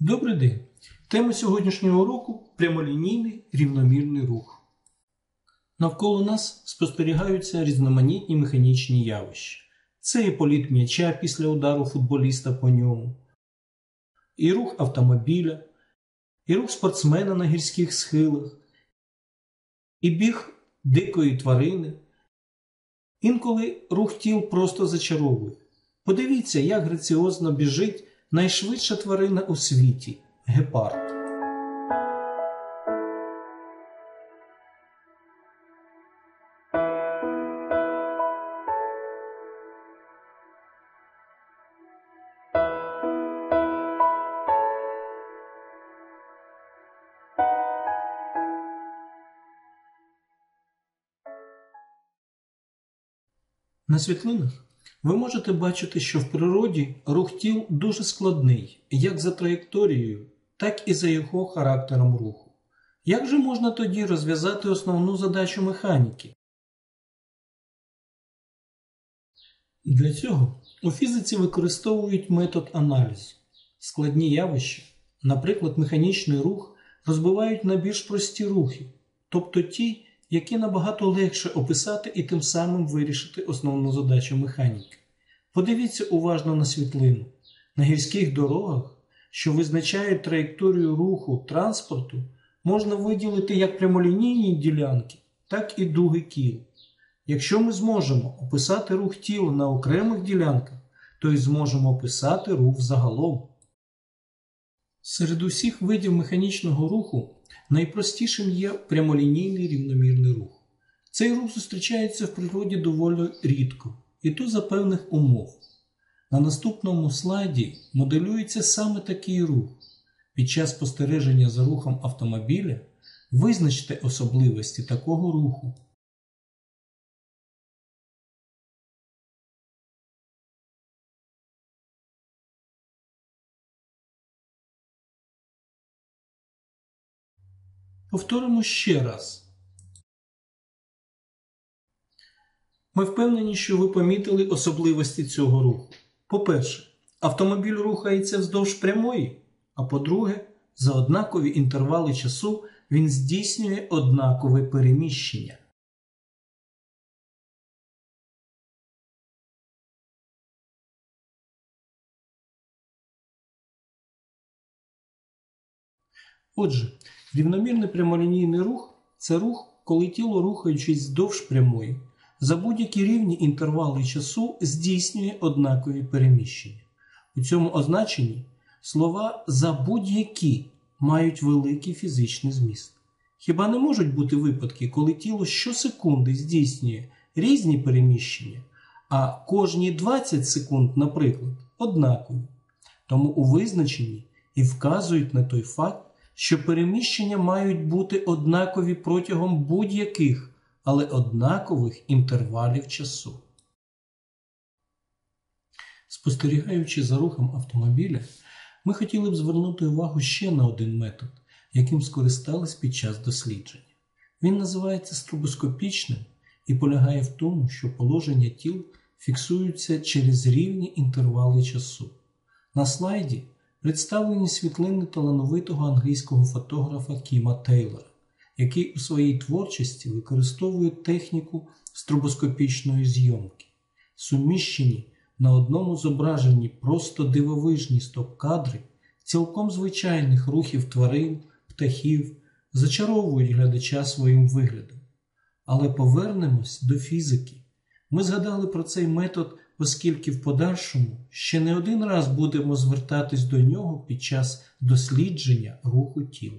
Добрий день! Тема сьогоднішнього уроку прямолінійний рівномірний рух. Навколо нас спостерігаються різноманітні механічні явища. Це і політ м'яча після удару футболіста по ньому, і рух автомобіля, і рух спортсмена на гірських схилах, і біг дикої тварини. Інколи рух тіл просто зачаровує. Подивіться, як граціозно біжить найшвидша тварина у світі гепард. На світлинах ви можете бачити, що в природі рух тіл дуже складний як за траєкторією, так і за його характером руху. Як же можна тоді розв'язати основну задачу механіки? Для цього у фізиці використовують метод аналізу. Складні явища, наприклад, механічний рух, розбивають на більш прості рухи, тобто ті, які набагато легше описати і тим самим вирішити основну задачу механіки. Подивіться уважно на світлину. На гірських дорогах, що визначають траєкторію руху транспорту, можна виділити як прямолінійні ділянки, так і дуги кіл. Якщо ми зможемо описати рух тіла на окремих ділянках, то й зможемо описати рух загалом. Серед усіх видів механічного руху найпростішим є прямолінійний рівномірний рух. Цей рух зустрічається в природі доволі рідко, і то за певних умов. На наступному слайді моделюється саме такий рух. Під час спостереження за рухом автомобіля визначте особливості такого руху. Повторимо ще раз. Ми впевнені, що ви помітили особливості цього руху. По-перше, автомобіль рухається вздовж прямої, а по-друге, за однакові інтервали часу він здійснює однакове переміщення. Отже, рівномірний прямолінійний рух це рух, коли тіло, рухаючись вздовж прямої, за будь-які рівні інтервали часу здійснює однакові переміщення. У цьому означенні слова за будь-які мають великий фізичний зміст. Хіба не можуть бути випадки, коли тіло щосекунди здійснює різні переміщення, а кожні 20 секунд, наприклад, однакові. Тому у визначенні і вказують на той факт, що переміщення мають бути однакові протягом будь-яких, але однакових інтервалів часу. Спостерігаючи за рухом автомобіля, ми хотіли б звернути увагу ще на один метод, яким скористались під час дослідження. Він називається стробоскопічним і полягає в тому, що положення тіл фіксуються через рівні інтервали часу. На слайді представлені світлини талановитого англійського фотографа Кіма Тейлора, який у своїй творчості використовує техніку стробоскопічної зйомки, суміщені на одному зображенні просто дивовижні стоп-кадри цілком звичайних рухів тварин, птахів, зачаровують глядача своїм виглядом. Але повернемось до фізики. Ми згадали про цей метод, оскільки в подальшому ще не один раз будемо звертатись до нього під час дослідження руху тіл.